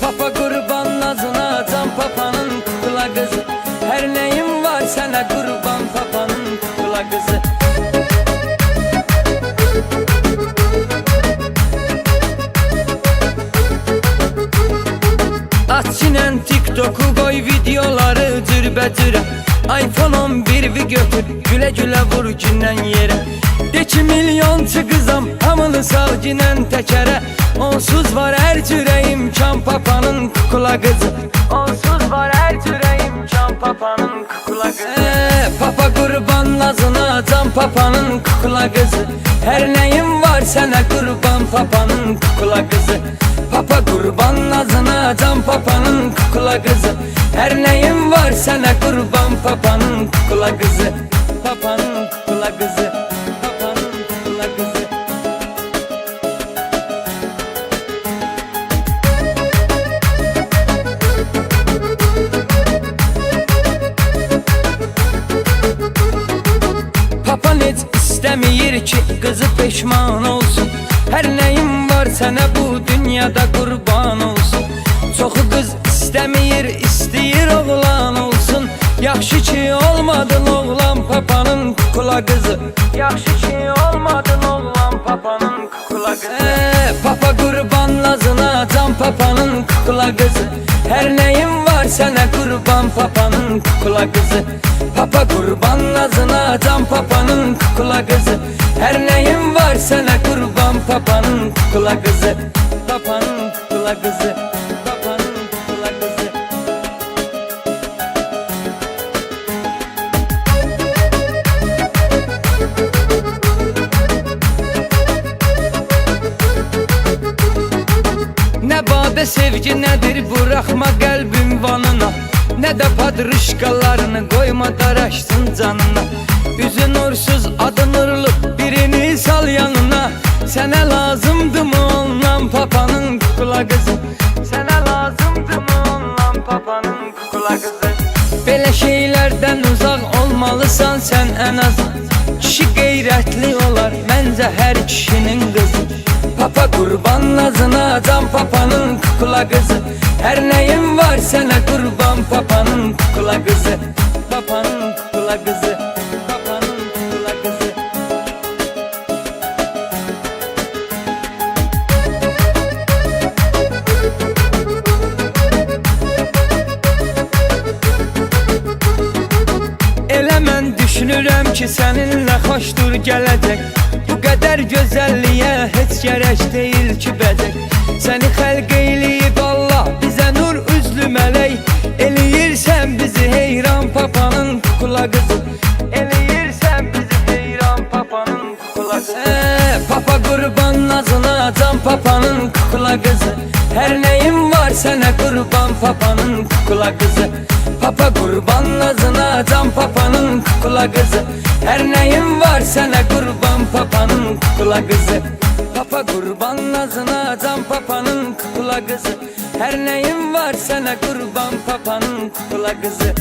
Papa kurban nazına can papanın kukla kızı. Her neyim var sana kurban papanın kukla kızı. Açinen TikTok'u koy videoları cürbəcürə iPhone 11 vi götür gülə gülə vur gündən yerə De ki milyonçu qızam hamını sal ginən təkərə Onsuz var hər cürə imkan papanın kukula qızı Onsuz var hər cürə imkan papanın kukula qızı ee, Papa qurban nazına can papanın kukula qızı Hər nəyim var sənə qurban papanın kukula qızı Papa kurban nazına can papanın kukula kızı. Her neyim var sana kurban papanın kukula kızı. Papanın kukula kızı istəmir ki qızı peşman olsun. Hər nəyim var sənə bu dünyada qurban olsun. Çoxu qız istəmir, istəyir oğlan olsun. Yaxşı ki olmadın oğlan papanın kukula qızı Yaxşı ki olmadın oğlan papanın kukula qızı ee, Papa qurban lazına can papanın kukula qızı Hər nəyim var sənə qurban papanın kukula qızı Papa kurban nazına can papanın kukula kızı. Her neyim var sana kurban papanın kukula kızı. Papanın kukula kızı. Ne bade sevgi nedir? Bırakma kalbim vanına. Ne de padrışkalarını koyma papanın kukula kızı Belə şeylərdən uzaq olmalısan sən ən az Kişi qeyrətli olar. Məncə hər kişinin qızı Papa kurban nazına can papanın kukula kızı. Her neyim var sana kurban papanın kukula kızı. Papanın kukula kızı ki səninlə xoşdur gələcək Bu qədər gözəlliyə heç gərək deyil ki bəzək Səni xəlq eləyib Allah bizə nur üzlü mələk Eləyirsən bizi heyran papanın kukula qızı Eləyirsən bizi heyran papanın kukula qızı ee, Papa qurban nazına can papanın kukula qızı Hər nəyim var sənə qurban papanın kukula qızı Papa kurban nazına can papanın kukula kızı. Her neyim var sana kurban papanın kukula kızı. Papa kurban nazına can papanın kukula kızı. Her neyim var sana kurban papanın kukula kızı